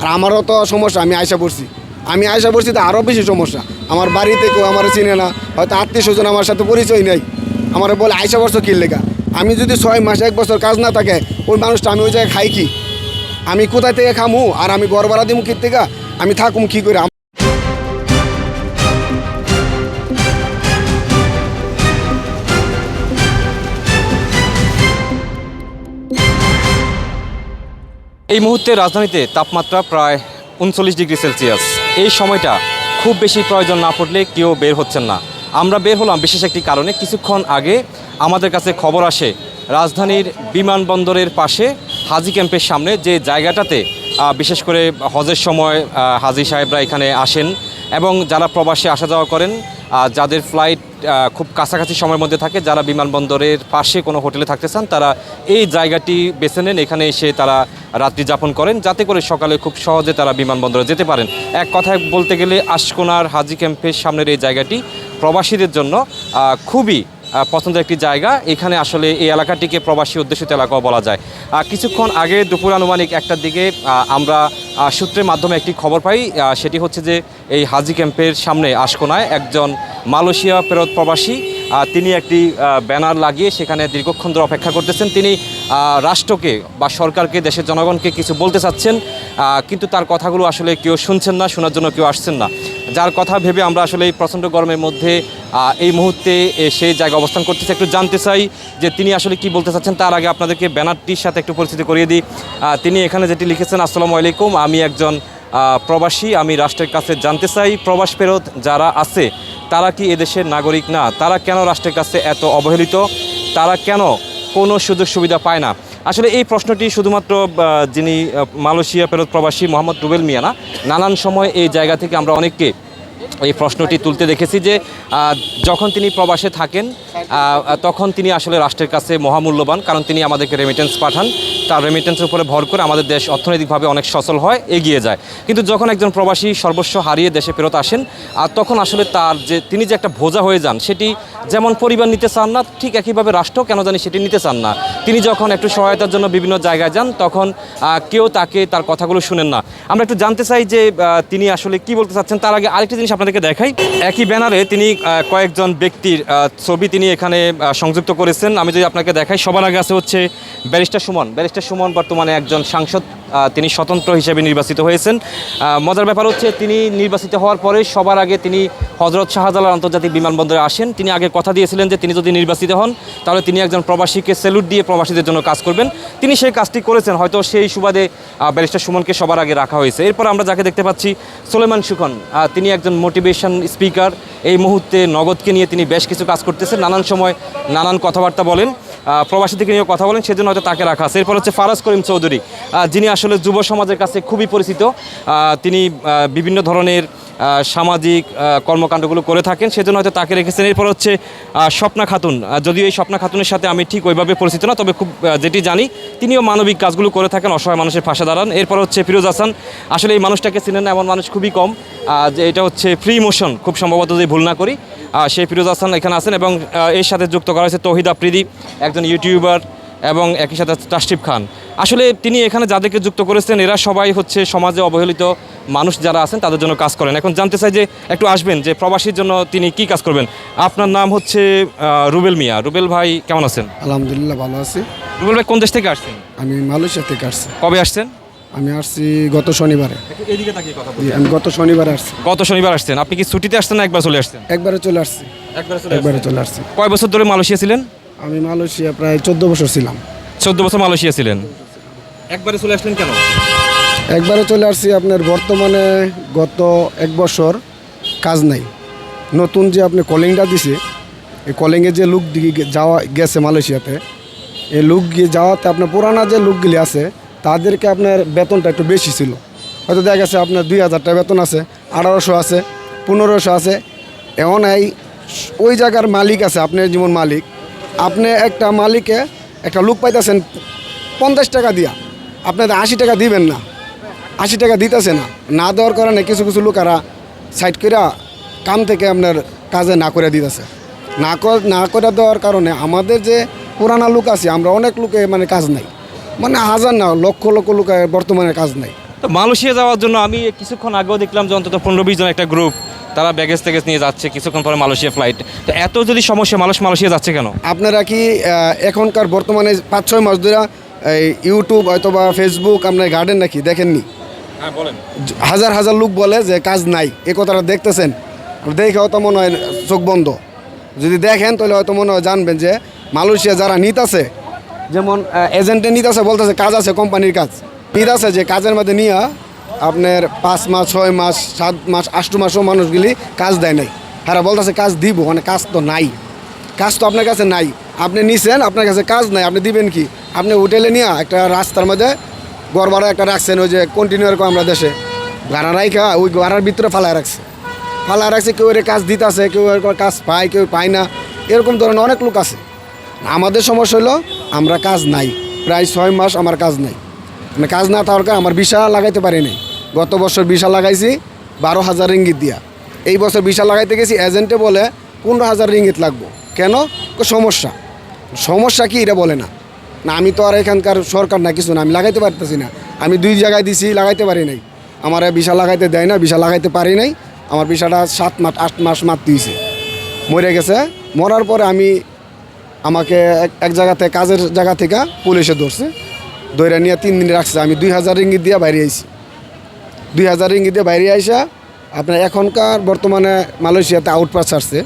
আর আমারও তো সমস্যা, আমি আয়সা পড়ছি। আমি আয়সা পড়ছি তো আরও বেশি সমস্যা। আমার বাড়িতে কেউ আমার চিনে না, হয়তো আত্মীয় স্বজন আমার সাথে পরিচয় নেই। আমার বলে আয়সা বছর কি লেখা আমি যদি ছয় মাস, এক বছর কাজ না থাকে, ওই মানুষটা আমি ওই জায়গায় খাই কি? আমি কোথায় থেকে খামু? আর আমি গড় ভাড়া দিমু কি থেকে আমি থাকুম কী করে? এই মুহূর্তে রাজধানীতে তাপমাত্রা প্রায় উনচল্লিশ ডিগ্রি সেলসিয়াস। এই সময়টা খুব বেশি প্রয়োজন না পড়লে কেউ বের হচ্ছেন না। আমরা বের হলাম বিশেষ একটি কারণে। কিছুক্ষণ আগে আমাদের কাছে খবর আসে, রাজধানীর বিমানবন্দরের পাশে হাজি ক্যাম্পের সামনে যে জায়গাটাতে বিশেষ করে হজের সময় হাজি সাহেবরা এখানে আসেন এবং যারা প্রবাসে আসা যাওয়া করেন যাদের ফ্লাইট খুব কাছাকাছি সময়ের মধ্যে থাকে, যারা বিমানবন্দরের পাশে কোনো হোটেলে থাকতে চান, তারা এই জায়গাটি বেছে নেন। এখানে এসে তারা রাত্রি যাপন করেন, যাতে করে সকালে খুব সহজে তারা বিমানবন্দরে যেতে পারেন। এক কথায় বলতে গেলে, আশকোনার হাজি ক্যাম্পের সামনের এই জায়গাটি প্রবাসীদের জন্য খুবই পছন্দের একটি জায়গা। এখানে আসলে এই এলাকাটিকে প্রবাসী উদ্দেশিত এলাকাও বলা যায়। কিছুক্ষণ আগে দুপুর আনুমানিক একটার দিকে আমরা সূত্রের মাধ্যমে একটি খবর পাই সেটি হচ্ছে যে এই হাজি ক্যাম্পের সামনে আশকোনায় একজন মালয়েশিয়া ফেরত প্রবাসী তিনি একটি ব্যানার লাগিয়ে সেখানে দীর্ঘক্ষণ ধরে অপেক্ষা করতেছেন। তিনি রাষ্ট্রকে বা সরকারকে, দেশের জনগণকে কিছু বলতে চাচ্ছেন কিন্তু তার কথাগুলো আসলে কেউ শুনছেন না, শোনার জন্য কেউ আসছেন না। যার কথা ভেবে আমরা আসলে এই প্রচণ্ড গরমের মধ্যে এই মুহূর্তে সেই জায়গায় অবস্থান করতেছে। একটু জানতে চাই যে তিনি আসলে কি বলতে চাচ্ছেন, তার আগে আপনাদেরকে ব্যানারটির সাথে একটু পরিচিতি করিয়ে দিই। তিনি এখানে যেটি লিখেছেন, আসসালামু আলাইকুম, আমি একজন প্রবাসী, আমি রাষ্ট্রের কাছে জানতে চাই, প্রবাস ফেরত যারা আছে, তারা কি এদেশের নাগরিক না? তারা কেন রাষ্ট্রের কাছে এত অবহেলিত? তারা কেন কোনো সুযোগ সুবিধা পায় না। আসলে এই প্রশ্নটি শুধুমাত্র যিনি মালয়েশিয়া ফেরত প্রবাসী মোহাম্মদ রুবেল মিয়া না, নানান সময় এই জায়গা থেকে আমরা অনেককে এই প্রশ্নটি তুলতে দেখেছি যে যখন তিনি প্রবাসে থাকেন তখন তিনি আসলে রাষ্ট্রের কাছে মহামূল্যবান, কারণ তিনি আমাদেরকে রেমিটেন্স পাঠান। তার রেমিটেন্সের উপরে ভর করে আমাদের দেশ অর্থনৈতিকভাবে অনেক সচল হয়, এগিয়ে যায়। কিন্তু যখন একজন প্রবাসী সর্বস্ব হারিয়ে দেশে ফেরত আসেন, আর তখন আসলে তার যে, তিনি যে একটা ভোজা হয়ে যান, সেটি যেমন পরিবার নিতে চান না, ঠিক একইভাবে রাষ্ট্র কেন জানি সেটি নিতে চান না। তিনি যখন একটু সহায়তার জন্য বিভিন্ন জায়গায় যান, তখন কেউ তাকে তার কথাগুলো শুনেন না। আমরা একটু জানতে চাই যে তিনি আসলে কি বলতে চাচ্ছেন? তার আগে আরেকটি জিনিস আপনাদেরকে দেখাই। একই ব্যানারে তিনি কয়েকজন ব্যক্তির ছবি তিনি এখানে সংযুক্ত করেছেন। আমি যদি আপনাকে দেখাই, সবার আগে আছে হচ্ছে ব্যারিস্টার সুমন। ব্যারিস্টার সুমন বর্তমানে একজন সাংসদ। তিনি স্বতন্ত্র হিসেবে নির্বাচিত হয়েছেন। মজার ব্যাপার হচ্ছে তিনি নির্বাচিত হওয়ার পরে সবার আগে তিনি হজরত শাহজালাল আন্তর্জাতিক বিমানবন্দরে আসেন। তিনি আগে কথা দিয়েছিলেন যে তিনি যদি নির্বাচিত হন তাহলে তিনি একজন প্রবাসীকে স্যালুট দিয়ে প্রবাসীদের জন্য কাজ করবেন। তিনি সেই কাজটি করেছেন হয়তো সেই সুবাদে ব্যারিস্টার সুমনকে সবার আগে রাখা হয়েছে। এরপর আমরা যাকে দেখতে পাচ্ছি সোলেমান সুখন। তিনি একজন মোটিভেশন স্পিকার এই মুহূর্তে নগদকে নিয়ে তিনি বেশ কিছু কাজ করতেছেন। নানান সময় নানান কথাবার্তা বলেন। আহ, প্রবাসী থেকে নিয়ে কথা বলেন সেজন্য হয়তো তাকে রাখা আছে। এরপর হচ্ছে ফারাজ করিম চৌধুরী। যিনি আসলে যুব সমাজের কাছে খুবই পরিচিত। তিনি বিভিন্ন ধরনের সামাজিক কর্মকাণ্ডগুলো করে থাকেন। সেজন্য হয়তো তাকে রেখেছেন। এরপর হচ্ছে স্বপ্না খাতুন। যদিও এই স্বপ্না খাতুনের সাথে আমি ঠিক ওইভাবে পরিচিত না, তবে খুব যেটি জানি, তিনিও মানবিক কাজগুলো করে থাকেন, অসহায় মানুষের পাশে দাঁড়ান। এরপর হচ্ছে ফিরোজ হাসান। আসলে এই মানুষটাকে চিনেন না এমন মানুষ খুবই কম। যে এটা হচ্ছে ফ্রি মোশন খুব সম্ভবত যদি ভুল না করি। সেই ফিরোজ হাসান এখানে আছেন এবং এর সাথে যুক্ত করা হয়েছে তহিদ আফ্রিদি, একজন ইউটিউবার এবং একই সাথে তাশরিফ খান। আসলে তিনি এখানে যাদেরকে যুক্ত করেছেন এরা সবাই হচ্ছে সমাজে অবহেলিত মানুষ যারা আছেন তাদের জন্য কাজ করেন। এখন জানতে চাই যে একটু আসবেন যে প্রবাসীর জন্য তিনি কি কাজ করবেন। আপনার নাম হচ্ছে রুবেল মিয়া। রুবেল ভাই কেমন আছেন? আলহামদুলিল্লাহ ভালো আছি। রুবেল ভাই কোন দেশ থেকে আসছেন? আমি মালয়েশিয়া থেকে আসছি। কবে আসছেন? আমি আসছি গত শনিবারে। এদিকে তাকিয়ে কথা জি, আমি গত শনিবার আসছি। গত শনিবার আসছেন। আপনি কি ছুটিতে আসছেন না একবার চলে আসছেন? একবারে চলে আসছি। একবারে চলে আসছি। কয় বছর ধরে মালয়েশিয়া ছিলেন? আমি মালয়েশিয়া প্রায় চোদ্দ বছর ছিলাম। চোদ্দ বছর মালয়েশিয়া ছিলেন। একবারে চলে আসলেন কেন? একবারে চলে আসছি আপনার বর্তমানে গত এক বছর কাজ নাই। নতুন যে আপনি কলিংটা দিছে এই কলিংয়ে যে লুক দিয়ে যাওয়া গেছে মালয়েশিয়াতে এই লুক গিয়ে যাওয়াতে আপনার পুরানা যে লুকগুলি আছে তাদেরকে আপনার বেতনটা একটু বেশি ছিল। হয়তো দেখা গেছে আপনার দুই হাজার টাকা বেতন আছে আঠারোশো আছে পনেরোশো আছে এমন এই ওই জায়গার মালিক আছে আপনার যেমন মালিক আপনি একটা মালিকে একটা লুক পাইতেছেন পঞ্চাশ টাকা দিয়া আপনাদের আশি টাকা দিবেন না, আশি টাকা দিতেছে না। না দেওয়ার কারণে কিছু কিছু লোকেরা সাইড করে কাম থেকে আপনার কাজে না করে দিতেছে। না না করে দেওয়ার কারণে আমাদের যে পুরানা লোক আছে, আমরা অনেক লোকে মানে কাজ নাই। মানে হাজার না, লক্ষ লক্ষ লোকের বর্তমানে কাজ নাই। তো মালয়েশিয়া যাওয়ার জন্য আমি কিছুক্ষণ আগেও দেখলাম যে অন্তত পনেরো বিশ জন একটা গ্রুপ তারা ব্যাগেজ ট্যাগেজ নিয়ে যাচ্ছে কিছুক্ষণ পরে মালয়েশিয়া ফ্লাইট তো এত যদি সমস্যা মানুষ মালয়েশিয়া যাচ্ছে কেন? আপনারা কি এখনকার বর্তমানে পাঁচ ছয় মাস ধরে এই ইউটিউব অথবা ফেসবুক আপনার গার্ডেন নাকি? দেখেননি? হ্যাঁ বলেন। হাজার হাজার লোক বলে যে কাজ নাই এ কথাটা দেখতেছেন। দেখে হয়তো মনে হয় চোখ বন্ধ। যদি দেখেন তাহলে হয়তো মনে হয় জানবেন যে মালয়েশিয়া যারা নিতাছে যেমন এজেন্টে নিতাছে বলতেছে কাজ আছে কোম্পানির কাজ। নিতাছে যে কাজের মধ্যে নিয়ে আপনার পাঁচ মাস, ছয় মাস, সাত মাস, আষ্ট মাসও মানুষগুলি কাজ দেয় নাই। হ্যাঁ বলতেছে কাজ দিব মানে কাজ তো নাই। কাজ তো আপনার কাছে নাই। আপনি নিছেন, আপনার কাছে কাজ নাই, আপনি দিবেন কি? আপনি হোটেলে নিয়ে একটা রাস্তার মধ্যে গড় ভাড়া একটা রাখছেন, ওই যে কন্টিনিউয়ার করে আমরা দেশে। ভাড়া রাইখা, ওই ভাড়ার ভিতরে ফালায় রাখছে। ফালায় রাখছে, কেউ এর কাজ দিতেছে, কেউ এর কাজ পায়, কেউ পায় না। এরকম ধরনের অনেক লোক আছে। আমাদের সমস্যা হলো, আমরা কাজ নাই। প্রায় ছয় মাস আমার কাজ নাই। মানে কাজ না থাকার আমার বিশা লাগাইতে পারি নাই। গত বছর বিশা লাগাইছি, বারো হাজার রিঙ্গিত দিয়া। এই বছর বিশা লাগাইতে গেছি এজেন্টে বলে পনেরো হাজার রিঙ্গিত লাগবো। কেন? সমস্যা। সমস্যা কি এটা বলে না। না, আমি তো আর এখানকার সরকার না, কিছু না, আমি লাগাইতে পারতেছি না। আমি দুই জায়গায় দিছি, লাগাইতে পারি নাই। আমার বিশা লাগাইতে দেয় না বিশা লাগাইতে পারি নাই। আমার বিশাটা সাত মাস, আট মাস মাত দিয়েছে। মরে গেছে। মরার পরে আমি আমাকে এক- এক জায়গা থেকে কাজের জায়গা থেকে পুলিশে ধরছে। ধরে নিয়ে তিন দিন রাখছে। আমি দুই হাজার রিঙ্গিত দিয়ে বাইরে আইছি। দুই হাজার রিঙ্গিত দিয়ে বাইরে আইসা আপনার এখনকার বর্তমানে মালয়েশিয়াতে আউটপাস আসছে।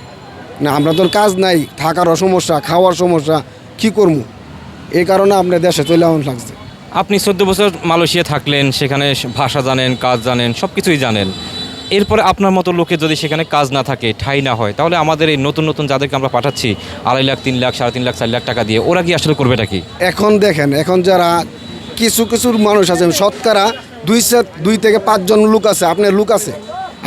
না আমরা তোর কাজ নাই থাকারও সমস্যা খাওয়ার সমস্যা কি করব এই কারণে আপনার দেশে চলে আসুন লাগছে। আপনি চোদ্দ বছর মালয়েশিয়া থাকলেন সেখানে ভাষা জানেন কাজ জানেন সব কিছুই জানেন। এরপরে আপনার মতো লোকে যদি সেখানে কাজ না থাকে ঠাই না হয় তাহলে আমাদের এই নতুন নতুন যাদেরকে আমরা পাঠাচ্ছি আড়াই লাখ তিন লাখ সাড়ে তিন লাখ চার লাখ টাকা দিয়ে ওরা কি আসলে করবেটা কি? এখন দেখেন এখন যারা কিছু কিছু মানুষ আছে শতকরা দুই দুই থেকে পাঁচজন লোক আছে। আপনার লোক আছে?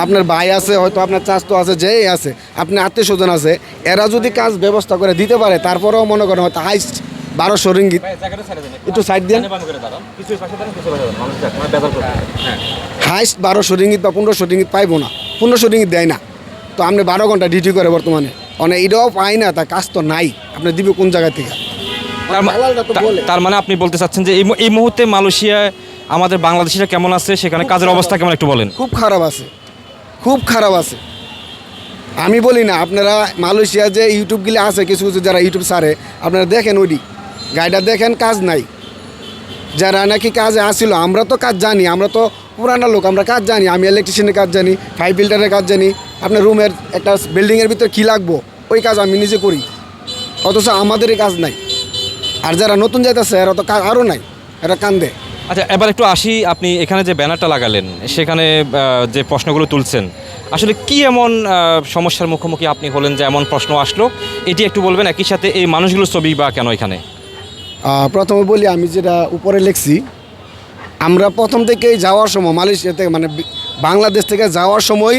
আপনার ভাই আছে হয়তো আপনার চাস্তো আছে যেই আছে আপনার আত্মীয় স্বজন আছে এরা যদি কাজ ব্যবস্থা করে দিতে পারে তারপরেও মনে করেন হয়তো হাইস্ট বারোশো রিঙ্গিত। একটু সাইড দিয়ে। হাইস্ট বারোশো রিঙ্গিত বা পনেরোশো রিঙ্গিত পাইবো না। পনেরোশো রিঙ্গিত দেয় না। তো আপনি বারো ঘণ্টা ডিউটি করে বর্তমানে। মানে এটাও পাই না তার কাজ তো নাই। আপনি দিবে কোন জায়গা থেকে? তার মানে আপনি বলতে চাচ্ছেন যে এই মুহূর্তে মালয়েশিয়ায় আমাদের বাংলাদেশিরা কেমন আছে? সেখানে কাজের অবস্থা কেমন একটু বলেন। খুব খারাপ আছে। খুব খারাপ আছে। আমি বলি না আপনারা মালয়েশিয়া যে ইউটিউবগুলি আছে কিছু কিছু যারা ইউটিউব সারে আপনারা দেখেন ওইটি গাড়িটা দেখেন কাজ নাই। যারা নাকি কাজে আসছিল আমরা তো কাজ জানি আমরা তো পুরানা লোক আমরা কাজ জানি আমি ইলেকট্রিশিয়ানের কাজ জানি ফাইভ বিল্ডারের কাজ জানি আপনার রুমের একটা বিল্ডিংয়ের ভিতরে কী লাগবো? ওই কাজ আমি নিজে করি। অথচ আমাদেরই কাজ নাই। আর যারা নতুন যাইতেছে এরা তো আরও নাই এরা কান্দে। আচ্ছা এবার একটু আসি আপনি এখানে যে ব্যানারটা লাগালেন সেখানে যে প্রশ্নগুলো তুলছেন আসলে কি এমন সমস্যার মুখোমুখি আপনি হলেন যে এমন প্রশ্ন আসলো? এটি একটু বলবেন একই সাথে এই মানুষগুলোর ছবি বা কেন এখানে? প্রথমে বলি আমি যেটা উপরে লিখছি আমরা প্রথম থেকেই যাওয়ার সময় মালয়েশিয়া থেকে মানে বাংলাদেশ থেকে যাওয়ার সময়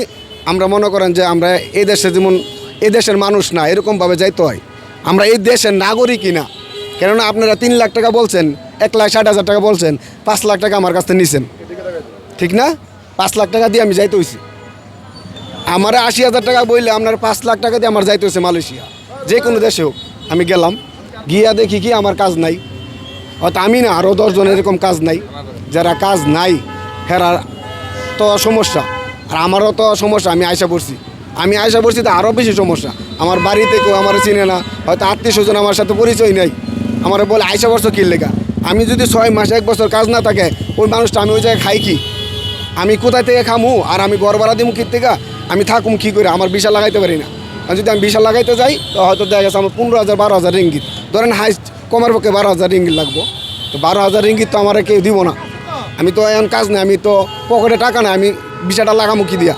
আমরা মনে করেন যে আমরা এই দেশে যেমন এই দেশের মানুষ না এরকমভাবে যাইতে হয়। আমরা এই দেশের নাগরিকই না। কেননা আপনারা তিন লাখ টাকা বলছেন, এক লাখ ষাট হাজার টাকা বলছেন, পাঁচ লাখ টাকা আমার কাছ থেকে নিছেন। ঠিক না? পাঁচ লাখ টাকা দিয়ে আমি যাইতে হয়েছি আমার আশি হাজার টাকা বললে আপনার পাঁচ লাখ টাকা দিয়ে আমার যাইতে হয়েছে মালয়েশিয়া। যে কোনো দেশে হোক, আমি গেলাম, গিয়া দেখি কি আমার কাজ নাই। হয়তো আমি না আরও দশজন এরকম কাজ নাই। যারা কাজ নাই হেরার তো সমস্যা। আর আমারও তো সমস্যা, আমি আয়সা পড়ছি। আমি আয়সা পড়ছি তো আরও বেশি সমস্যা। আমার বাড়িতে কেউ আমার চিনে না, হয়তো আত্মীয় স্বজন আমার সাথে পরিচয় নেই। আমার বলে আয়সা বছর কি লেখা আমি যদি ছয় মাস, এক বছর কাজ না থাকে, ওই মানুষটা আমি ওই জায়গায় খাই কি? আমি কোথায় থেকে খামু? আর আমি ঘর ভাড়া দিব কি থেকে আমি থাকুম কী করে? আমার বিশাল লাগাইতে পারি না। আর যদি আমি বিশাল লাগাইতে যাই, তো হয়তো দেখা গেছে আমার পনেরো হাজার, বারো হাজার রিঙ্গিত। ধরেন হাইস্ট কমার পক্ষে বারো হাজার রিঙ্গিত লাগবো। তো বারো হাজার রিঙ্গিত তো আমার কেউ দিব না। আমি তো এখন কাজ নেই, আমি তো পকেটে টাকা নাই, আমি বিশাটা লাগামু কি দিয়া?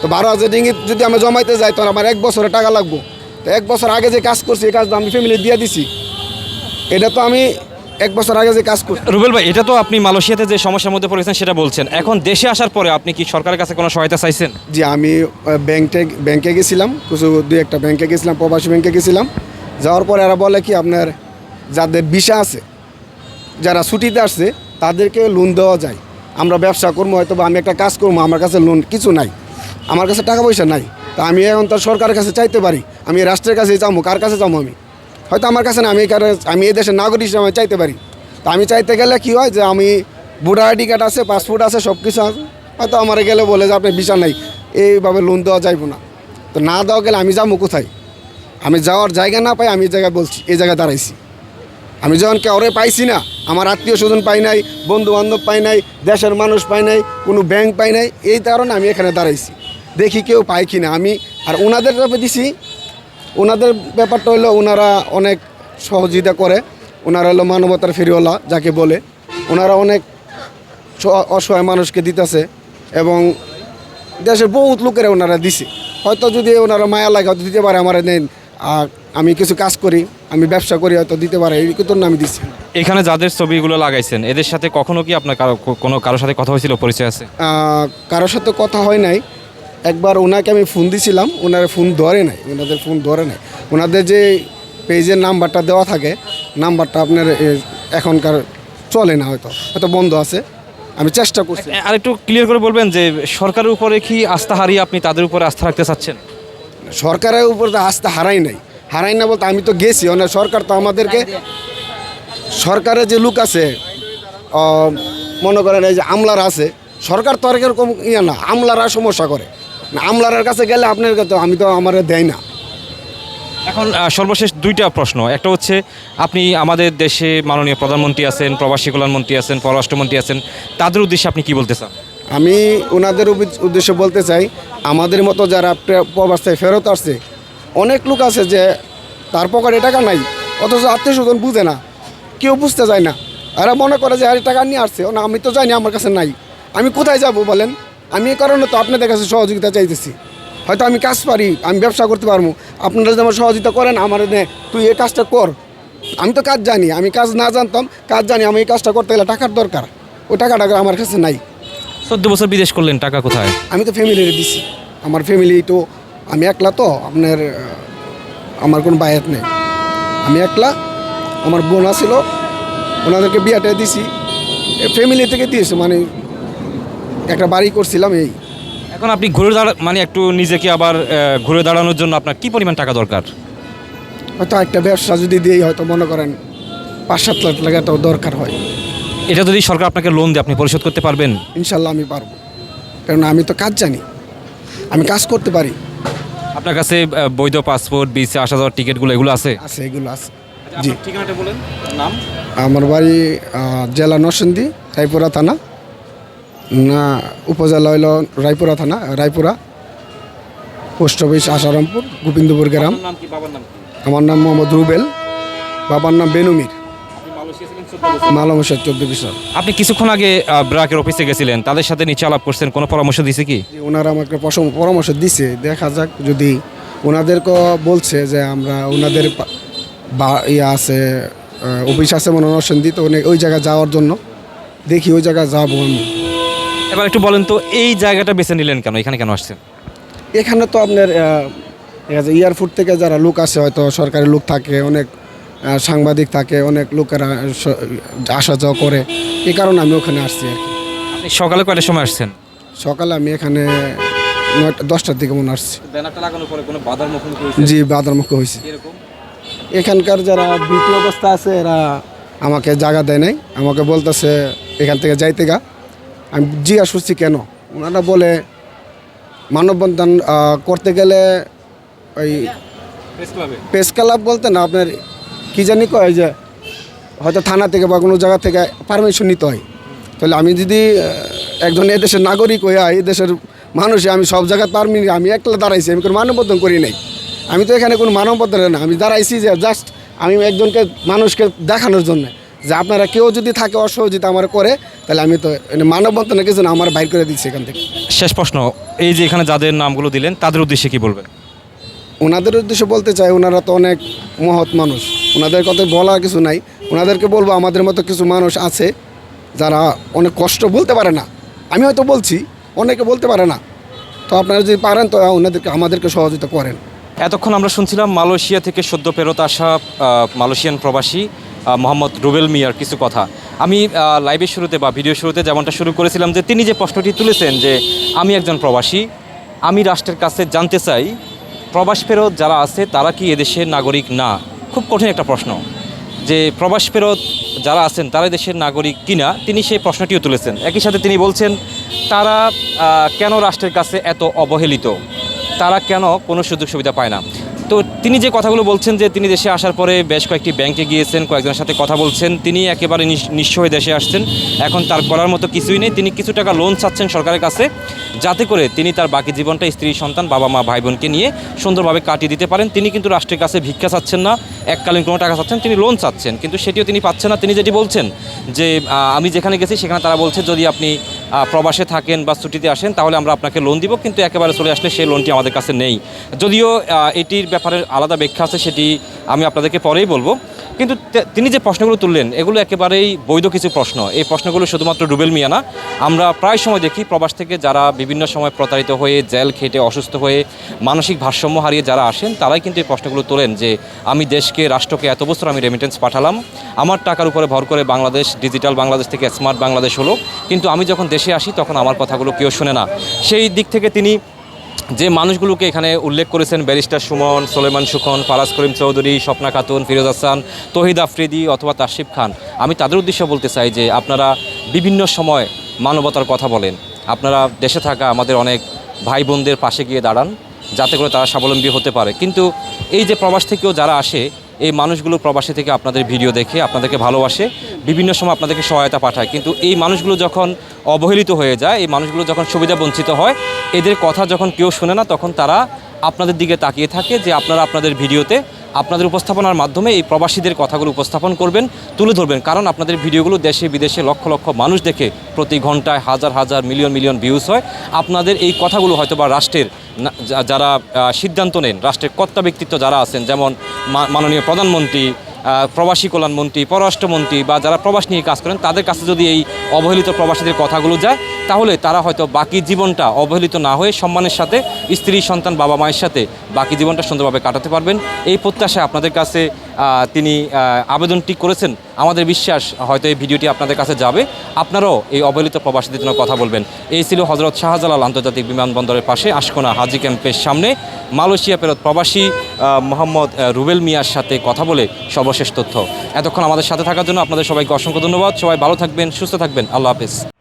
তো বারো হাজার রিঙ্গিত যদি আমি জমাইতে যাই, তো আমার এক বছরে টাকা লাগবো। তো এক বছর আগে যে কাজ করছি, এই কাজ তো আমি ফ্যামিলি দিয়ে দিছি। এটা তো আমি এক বছর আগে যে কাজ করছি রুবেল ভাই এটা তো আপনি মালয়েশিয়াতে যে সমস্যার মধ্যে পড়েছেন সেটা বলছেন। এখন দেশে আসার পরে আপনি কি সরকারের কাছে কোনো সহায়তা চাইছেন? জি আমি ব্যাংকে ব্যাংকে গেছিলাম কিছু দুই একটা ব্যাংকে গেছিলাম প্রবাসী ব্যাংকে গেছিলাম। যাওয়ার পরে এরা বলে কি আপনার যাদের ভিসা আছে যারা ছুটিতে আসছে তাদেরকে লোন দেওয়া যায়। আমরা ব্যবসা করব হয়তো বা আমি একটা কাজ করব আমার কাছে লোন কিছু নাই। আমার কাছে টাকা পয়সা নাই। তা আমি এখন তো সরকারের কাছে চাইতে পারি। আমি রাষ্ট্রের কাছে যাব কার কাছে যাব আমি? হয়তো আমার কাছে না, আমি কার আমি এই দেশের নাগরিক হিসেবে আমি চাইতে পারি। তা আমি চাইতে গেলে কি হয় যে, আমি ভোটার আইডি কার্ড আছে, পাসপোর্ট আছে সব কিছু আছে। হয়তো আমার গেলে বলে যে আপনি ভিসা নাই, এইভাবে লোন দেওয়া যাইব না। তো না দেওয়া গেলে আমি যাব কোথায়? আমি যাওয়ার জায়গা না পাই, আমি এই জায়গায় বলছি, এই জায়গায় দাঁড়াইছি। আমি যখন কাউরে পাইছি না, আমার আত্মীয় স্বজন পাই নাই বন্ধু বান্ধব পাই নাই, দেশের মানুষ পাই নাই, কোনো ব্যাংক পাই নাই, এই কারণে আমি এখানে দাঁড়াইছি। দেখি কেউ পাই কি না আমি আর ওনাদের দিছি ওনাদের ব্যাপারটা হলো ওনারা অনেক সহযোগিতা করে। ওনারা হলো মানবতার ফেরিওয়ালা যাকে বলে। ওনারা অনেক অসহায় মানুষকে দিতেছে এবং দেশের বহুত লোকেরা ওনারা দিছে। হয়তো যদি ওনারা মায়া লাগে হয়তো দিতে পারে আমার নেন আমি কিছু কাজ করি আমি ব্যবসা করি হয়তো দিতে পারে। এই কিন্তু আমি দিচ্ছি এখানে যাদের ছবিগুলো লাগাইছেন এদের সাথে কখনো কি আপনার কারও কোনো কারোর সাথে কথা হয়েছিল পরিচয় আছে? কারোর সাথে কথা হয় নাই। একবার ওনাকে আমি ফোন দিছিলাম ওনার ফোন ধরে নাই ওনাদের ফোন ধরে নাই। ওনাদের যে পেজের নাম্বারটা দেওয়া থাকে নাম্বারটা আপনার এখনকার চলে না হয়তো হয়তো বন্ধ আছে। আমি চেষ্টা করছি। আর একটু ক্লিয়ার করে বলবেন যে সরকারের উপরে কি আস্থা হারিয়ে আপনি তাদের উপরে আস্থা রাখতে চাচ্ছেন? সরকারের উপর তো আস্থা হারাই নাই। হারাই না বলতে আমি তো গেছি মানে সরকার তো আমাদেরকে সরকারের যে লোক আছে মনে করেন এই যে আমলারা আছে সরকার তো আর এরকম ইয়ে না আমলারা সমস্যা করে। আমলারার কাছে গেলে আপনার কাছে আমি তো আমার দেয় না। এখন সর্বশেষ দুইটা প্রশ্ন। একটা হচ্ছে আপনি আমাদের দেশে মাননীয় প্রধানমন্ত্রী আছেন প্রবাসী কল্যাণমন্ত্রী আছেন পররাষ্ট্রমন্ত্রী আছেন তাদের উদ্দেশ্যে আপনি কি বলতে চান? আমি ওনাদের উদ্দে- উদ্দেশ্যে বলতে চাই আমাদের মতো যারা প্রে- প্রবাসে ফেরত আসছে অনেক লোক আছে যে তার পকেটে টাকা নাই অথচ আত্মীয় স্বজন বুঝে না কেউ বুঝতে যায় না। এরা মনে করে যে আরে টাকা নিয়ে আসছে। না আমি তো জানি আমার কাছে নাই। আমি কোথায় যাব বলেন? আমি এই কারণে তো আপনাদের কাছে সহযোগিতা চাইতেছি। হয়তো আমি কাজ পারি আমি ব্যবসা করতে পারব। আপনারা যদি আমার সহযোগিতা করেন আমার নে তুই এই কাজটা কর। আমি তো কাজ জানি আমি কাজ না জানতাম কাজ জানি আমি এই কাজটা করতে গেলে টাকার দরকার। ওই টাকাটা আমার কাছে নাই। চোদ্দ বছর বিদেশ করলেন টাকা কোথায়? আমি তো ফ্যামিলিরে দিছি। আমার ফ্যামিলি তো আমি একলা তো আপনার আমার কোনো বায়াত নেই। আমি একলা আমার বোন আছিল ওনাদেরকে বিয়াটা দিছি। ফ্যামিলি থেকে দিয়েছে মানে একটা বাড়ি করছিলাম এই। এখন আপনি ঘুরে দাঁড়া মানে একটু নিজেকে আবার ঘুরে দাঁড়ানোর জন্য আপনার কি পরিমাণ টাকা দরকার? হয়তো একটা ব্যবসা যদি দিই হয়তো মনে করেন পাঁচ সাত লাখ টাকা তো দরকার হয়। এটা যদি সরকার আপনাকে লোন দেয় আপনি পরিশোধ করতে পারবেন? ইনশাল্লাহ আমি পারব। কারণ আমি তো কাজ জানি। আমি কাজ করতে পারি। আপনার কাছে বৈধ পাসপোর্ট বিসে আসা যাওয়ার টিকিটগুলো এগুলো আছে? আছে এগুলো আছে। জি। ঠিকানাটা বলেন নাম? আমার বাড়ি জেলা নরসিংদী রায়পুরা থানা। না উপজেলা হইল রায়পুরা থানা রায়পুরা পোস্ট অফিস আসারামপুর গোবিন্দপুর গ্রাম। আমার নাম মোহাম্মদ রুবেল বাবার নাম বেনুমির। মালামশার চোদ্দ বিশাল আপনি কিছুক্ষণ আগে ব্রাকের অফিসে গেছিলেন। তাদের সাথে নিচে আলাপ করছেন কোনো পরামর্শ দিছে কি? ওনারা আমাকে পরামর্শ দিছে। দেখা যাক যদি ওনাদেরকে বলছে যে আমরা ওনাদের ইয়ে আছে অফিস আছে মনে নরসিংদী ওই জায়গায় যাওয়ার জন্য। দেখি ওই জায়গায় যাব আমি। এবার একটু বলেন তো এই জায়গাটা বেছে নিলেন কেন? এখানে কেন আসছেন? এখানে তো আপনার এয়ারপোর্ট থেকে যারা লোক আসে হয়তো সরকারি লোক থাকে অনেক সাংবাদিক থাকে অনেক লোকেরা আসা যাওয়া করে। এই কারণে আমি ওখানে আসছি আর কি। আপনি সকালে কয়টার সময় আসছেন? সকালে আমি এখানে নয়টা দশটার দিকে মনে আসছি। বাধার জি বাদার মুখে হয়েছে। এখানকার যারা বিপি অবস্থা আছে এরা আমাকে জায়গা দেয় নাই। আমাকে বলতেছে এখান থেকে যাইতে গা। আমি জিজ্ঞাসা করছি কেন? ওনারা বলে মানববন্ধন করতে গেলে ওই প্রেস ক্লাব বলতে না আপনার কি জানি কয় যে হয়তো থানা থেকে বা কোনো জায়গা থেকে পারমিশন নিতে হয়। তাহলে আমি যদি একজন এদেশের নাগরিক হইয়া এই দেশের মানুষ আমি সব জায়গায় পারমি আমি একলা দাঁড়াইছি আমি কোনো মানববন্ধন করি নাই। আমি তো এখানে কোনো মানববন্ধন না আমি দাঁড়াইছি যে জাস্ট আমি একজনকে মানুষকে দেখানোর জন্য। যে আপনারা কেউ যদি থাকে অসহযোগিতা আমার করে তাহলে আমি তো মানববন্ধনের কিছু না আমার বাইর করে দিচ্ছি এখান থেকে। শেষ প্রশ্ন এই যে এখানে যাদের নামগুলো দিলেন তাদের উদ্দেশ্যে কি বলবেন? ওনাদের উদ্দেশ্যে বলতে চাই ওনারা তো অনেক মহৎ মানুষ। ওনাদের কথা বলার কিছু নাই। ওনাদেরকে বলব আমাদের মতো কিছু মানুষ আছে যারা অনেক কষ্ট বলতে পারে না। আমি হয়তো বলছি অনেকে বলতে পারে না। তো আপনারা যদি পারেন তো ওনাদেরকে আমাদেরকে সহযোগিতা করেন। এতক্ষণ আমরা শুনছিলাম মালয়েশিয়া থেকে সদ্য ফেরত আসা মালয়েশিয়ান প্রবাসী মোহাম্মদ রুবেল মিয়ার কিছু কথা। আমি লাইভের শুরুতে বা ভিডিও শুরুতে যেমনটা শুরু করেছিলাম যে তিনি যে প্রশ্নটি তুলেছেন যে আমি একজন প্রবাসী, আমি রাষ্ট্রের কাছে জানতে চাই, প্রবাস ফেরত যারা আছে তারা কি এদেশের নাগরিক না? খুব কঠিন একটা প্রশ্ন। যে প্রবাস ফেরত যারা আছেন তারা দেশের নাগরিক কিনা? তিনি সেই প্রশ্নটিও তুলেছেন। একই সাথে তিনি বলছেন, তারা কেন রাষ্ট্রের কাছে এত অবহেলিত? তারা কেন কোনো সুযোগ সুবিধা পায় না? তো তিনি যে কথাগুলো বলছেন যে তিনি দেশে আসার পরে বেশ কয়েকটি ব্যাংকে গিয়েছেন, কয়েকজনের সাথে কথা বলছেন, তিনি একেবারে নিঃস্ব হয়ে দেশে আসছেন। এখন তার করার মতো কিছুই নেই। তিনি কিছু টাকা লোন চাচ্ছেন সরকারের কাছে, যাতে করে তিনি তার বাকি জীবনটা স্ত্রী, সন্তান, বাবা, মা ভাই বোনকে নিয়ে সুন্দরভাবে কাটিয়ে দিতে পারেন। তিনি কিন্তু রাষ্ট্রের কাছে ভিক্ষা চাচ্ছেন না, এককালীন কোনো টাকা চাচ্ছেন, তিনি লোন চাচ্ছেন। কিন্তু সেটিও তিনি পাচ্ছেন না। তিনি যেটি বলছেন যে আমি যেখানে গেছি সেখানে তারা বলছে, যদি আপনি প্রবাসে থাকেন বা ছুটিতে আসেন, তাহলে আমরা আপনাকে লোন দিব, কিন্তু একেবারে চলে আসলে সেই লোনটি আমাদের কাছে নেই। যদিও এটির ব্যাপারে আলাদা ব্যাখ্যা আছে, সেটি আমি আপনাদেরকে পরেই বলব। কিন্তু তিনি যে প্রশ্নগুলো তুললেন, এগুলো একেবারেই বৈধ কিছু প্রশ্ন। এই প্রশ্নগুলো শুধুমাত্র রুবেল মিয়া না, আমরা প্রায় সময় দেখি প্রবাস থেকে যারা বিভিন্ন সময় প্রতারিত হয়ে, জেল খেটে, অসুস্থ হয়ে, মানসিক ভারসাম্য হারিয়ে যারা আসেন, তারাই কিন্তু এই প্রশ্নগুলো তোলেন যে, আমি দেশকে, রাষ্ট্রকে এত বছর আমি রেমিটেন্স পাঠালাম, আমার টাকার উপরে ভর করে বাংলাদেশ ডিজিটাল বাংলাদেশ থেকে স্মার্ট বাংলাদেশ হলো, কিন্তু আমি যখন দেশে আসি, তখন আমার কথাগুলো কেউ শোনে না। সেই দিক থেকে তিনি যে মানুষগুলোকে এখানে উল্লেখ করেছেন ব্যারিস্টার সুমন, সোলেমান সুখন, ফারাজ করিম চৌধুরী, স্বপ্না খাতুন, ফিরোজ হাসান, তহিদ আফ্রিদি অথবা তাশিফ খান। আমি তাদের উদ্দেশ্যে বলতে চাই যে আপনারা বিভিন্ন সময় মানবতার কথা বলেন। আপনারা দেশে থাকা আমাদের অনেক ভাই বোনদের পাশে গিয়ে দাঁড়ান, যাতে করে তারা স্বাবলম্বী হতে পারে। কিন্তু এই যে প্রবাস থেকেও যারা আসে, এই মানুষগুলো প্রবাসী থেকে আপনাদের ভিডিও দেখে আপনাদেরকে ভালোবাসে, বিভিন্ন সময় আপনাদেরকে সহায়তা পাঠায়। কিন্তু এই মানুষগুলো যখন অবহেলিত হয়ে যায়, এই মানুষগুলো যখন সুবিধা বঞ্চিত হয় এদের কথা যখন কেউ শোনে না, তখন তারা আপনাদের দিকে তাকিয়ে থাকে যে আপনারা আপনাদের ভিডিওতে আপনাদের উপস্থাপনার মাধ্যমে এই প্রবাসীদের কথাগুলো উপস্থাপন করবেন, তুলে ধরবেন। কারণ আপনাদের ভিডিওগুলো দেশে, বিদেশে লক্ষ লক্ষ মানুষ দেখে প্রতি ঘন্টায় হাজার হাজার, মিলিয়ন মিলিয়ন ভিউজ হয়। আপনাদের এই কথাগুলো হয়তো বা রাষ্ট্রের যারা সিদ্ধান্ত নেন, রাষ্ট্রের কর্তা ব্যক্তিত্ব যারা আছেন, যেমন মাননীয় প্রধানমন্ত্রী প্রবাসী কল্যাণমন্ত্রী, পররাষ্ট্রমন্ত্রী বা যারা প্রবাস নিয়ে কাজ করেন, তাদের কাছে যদি এই অবহেলিত প্রবাসীদের কথাগুলো যায় তাহলে তারা হয়তো বাকি জীবনটা অবহেলিত না হয়ে সম্মানের সাথে স্ত্রী, সন্তান, বাবা মায়ের সাথে বাকি জীবনটা সুন্দরভাবে কাটাতে পারবেন। এই প্রত্যাশায় আপনাদের কাছে তিনি আবেদনটি করেছেন। আমাদের বিশ্বাস হয়তো এই ভিডিওটি আপনাদের কাছে যাবে। আপনারাও এই অবহেলিত প্রবাসীদের জন্য কথা বলবেন। এই ছিল হজরত শাহজালাল আন্তর্জাতিক বিমানবন্দরের পাশে আশকোনা হাজি ক্যাম্পের সামনে। মালয়েশিয়া ফেরত প্রবাসী মোহাম্মদ রুবেল মিয়ার সাথে কথা বলে সর্বশেষ তথ্য। এতক্ষণ আমাদের সাথে থাকার জন্য আপনাদের সবাইকে অসংখ্য ধন্যবাদ। সবাই ভালো থাকবেন, সুস্থ থাকবেন। আল্লাহ হাফিজ।